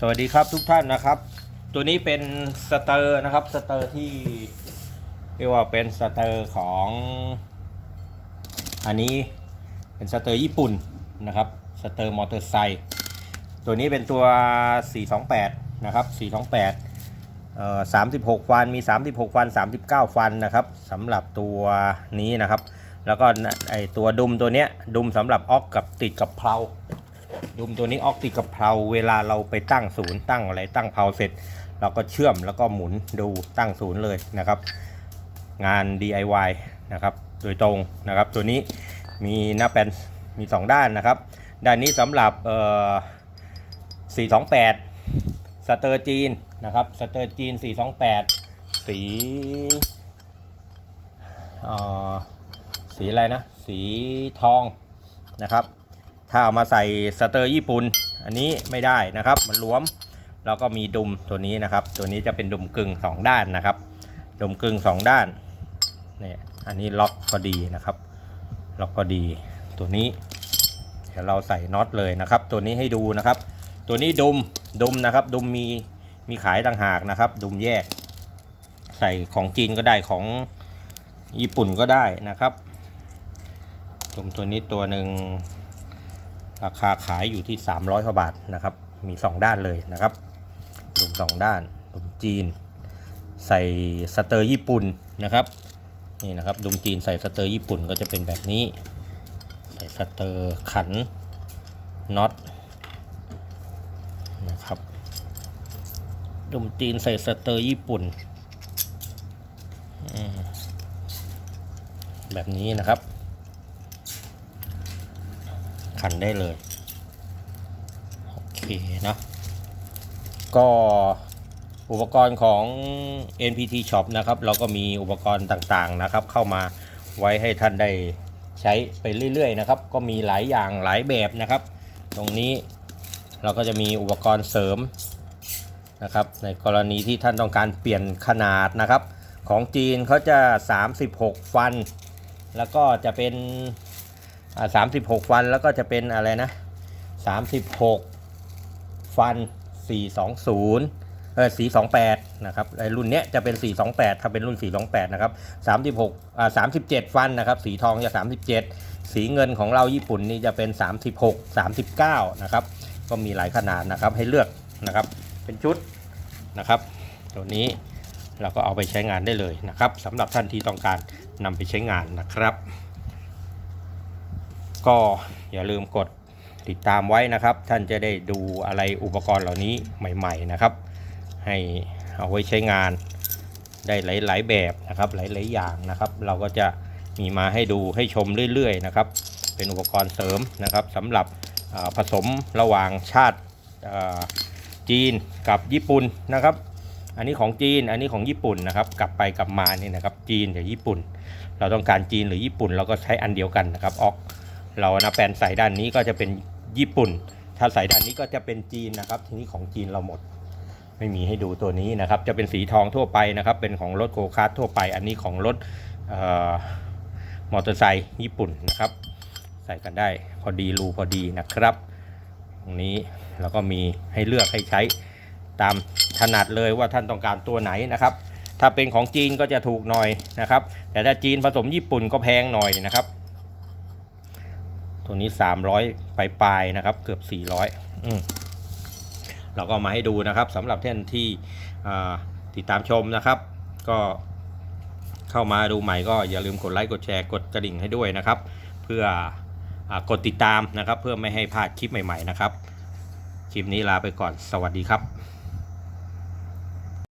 สวัสดีครับทุกท่านนะครับ ตัวนี้เป็นสเตอร์นะครับสเตอร์ที่เรียกว่าเป็นสเตอร์ของ อันนี้เป็นสเตอร์ญี่ปุ่นนะครับสเตอร์มอเตอร์ไซค์ตัวนี้เป็นตัว 428 นะครับ 428เอ่อ36 ฟันมี 36 ฟัน 39 ฟันนะครับสำหรับตัวนี้นะครับ แล้วก็ไอตัวดุมตัวเนี้ยดุมสำหรับออกกับติดกับเพลา ดุมตัวนี้ออกติดกับเพลาเวลาเราไปตั้งศูนย์ตั้งอะไรตั้งเพลาเสร็จ เราก็เชื่อมแล้วก็หมุนดูตั้งศูนย์เลยนะครับ งาน DIY นะครับ โดยตรงนะครับ ตัวนี้มีหน้าแปนมี 2 ด้านนะครับ ด้านนี้สำหรับเอ่อ428 สเตอร์จีนนะครับสเตอร์จีน 428 สีเอ่อสีอะไรนะ สีทองนะครับ ถ้าเอามาใส่สเตอร์ญี่ปุ่นอันนี้ไม่ได้นะครับ มันหลวม แล้วก็มีดุมตัวนี้นะครับ ตัวนี้จะเป็นดุมกึ่งสองด้านนะครับ ดุมกึ่งสองด้านเนี่ยอันนี้ล็อกพอดีนะครับ ล็อกพอดีตัวนี้ เดี๋ยวเราใส่น็อตเลยนะครับ ตัวนี้ให้ดูนะครับ ตัวนี้ดุมดุมนะครับ ดุมมีมีขายต่างหากนะครับ ดุมแยก ใส่ของจีนก็ได้ของญี่ปุ่นก็ได้นะครับดุมตัวนี้ตัวหนึ่ง ราคาขายอยู่ที่ 300กว่าบาทนะครับ มี 2 ด้านเลยนะครับดุมสองด้านดุมจีน ใส่สเตอร์ญี่ปุ่นนะครับนี่นะครับดุมจีนใส่สเตอร์ญี่ปุ่นก็จะเป็นแบบนี้ ใส่สเตอร์ขันน็อตนะครับดุมจีนใส่สเตอร์ญี่ปุ่นแบบนี้นะครับันได้เลย โอเคเนะก็อุปกรณ์ของ NPT Shop นะครับ เราก็มีอุปกรณ์ต่างๆนะครับ เข้ามาไว้ให้ท่านได้ใช้ไปเรื่อยๆนะครับ ก็มีหลายอย่างหลายแบบนะครับ ตรงนี้เราก็จะมีอุปกรณ์เสริมนะครับ ในกรณีที่ท่านต้องการเปลี่ยนขนาดนะครับ ของจีนเขาจะ 36 ฟัน แล้วก็จะเป็น สามสิบหกฟันแล้วก็จะเป็นอะไรนะสามสิบหกฟันสี่สองศูนย์เออสี่สองแปดนะครับไอรุ่นเนี้ยจะเป็นสี่สองแปดถ้าเป็นรุ่นสี่สองแปดนะครับสามสิบหกอ่าสามสิบเจ็ดฟันนะครับ สีทองจะสามสิบเจ็ดสีเงินของเราญี่ปุ่นนี่จะเป็นสามสิบหกสามสิบเก้านะครับ ก็มีหลายขนาดนะครับให้เลือกนะครับ เป็นชุดนะครับ ตัวนี้เราก็เอาไปใช้งานได้เลยนะครับสำหรับท่านที่ต้องการนำไปใช้งานนะครับ ก็อย่าลืมกดติดตามไว้นะครับ ท่านจะได้ดูอะไรอุปกรณ์เหล่านี้ใหม่ ๆนะครับ ให้เอาไว้ใช้งานได้หลาย ๆ แบบนะครับหลาย ๆ อย่างนะครับ เราก็จะมีมาให้ดูให้ชมเรื่อย ๆ นะครับ เป็นอุปกรณ์เสริมนะครับสำหรับผสมระหว่างชาติจีนกับญี่ปุ่นนะครับ อันนี้ของจีนอันนี้ของญี่ปุ่นนะครับ กลับไปกลับมานี่นะครับ จีนกับญี่ปุ่น เราต้องการจีนหรือญี่ปุ่นเราก็ใช้อันเดียวกันนะครับออก เรานะแปลนใส่ด้านนี้ก็จะเป็นญี่ปุ่น ถ้าใส่ด้านนี้ก็จะเป็นจีนนะครับ ทีนี้ของจีนเราหมด ไม่มีให้ดูตัวนี้นะครับ จะเป็นสีทองทั่วไปนะครับ เป็นของรถโกคาร์ททั่วไป อันนี้ของรถออมอเตอร์ไซค์ญี่ปุ่นนะครับ ใส่กันได้พอดีรูพอดีนะครับ ตรงนี้เราก็มีให้เลือกให้ใช้ตามถนัดเลยว่าท่านต้องการตัวไหนนะครับ ถ้าเป็นของจีนก็จะถูกหน่อยนะครับ แต่ถ้าจีนผสมญี่ปุ่นก็แพงหน่อยนะครับ ตัวนี้ 300ปลายปลายนะครับ เกือบ 400อืมเราก็มาให้ดูนะครับสำหรับท่านที่ติดตามชมนะครับ ก็เข้ามาดูใหม่ก็อย่าลืมกดไลค์กดแชร์กดกระดิ่งให้ด้วยนะครับ เพื่ออกดติดตามนะครับ เพื่อไม่ให้พลาดคลิปใหม่ ๆ นะครับ คลิปนี้ลาไปก่อนสวัสดีครับ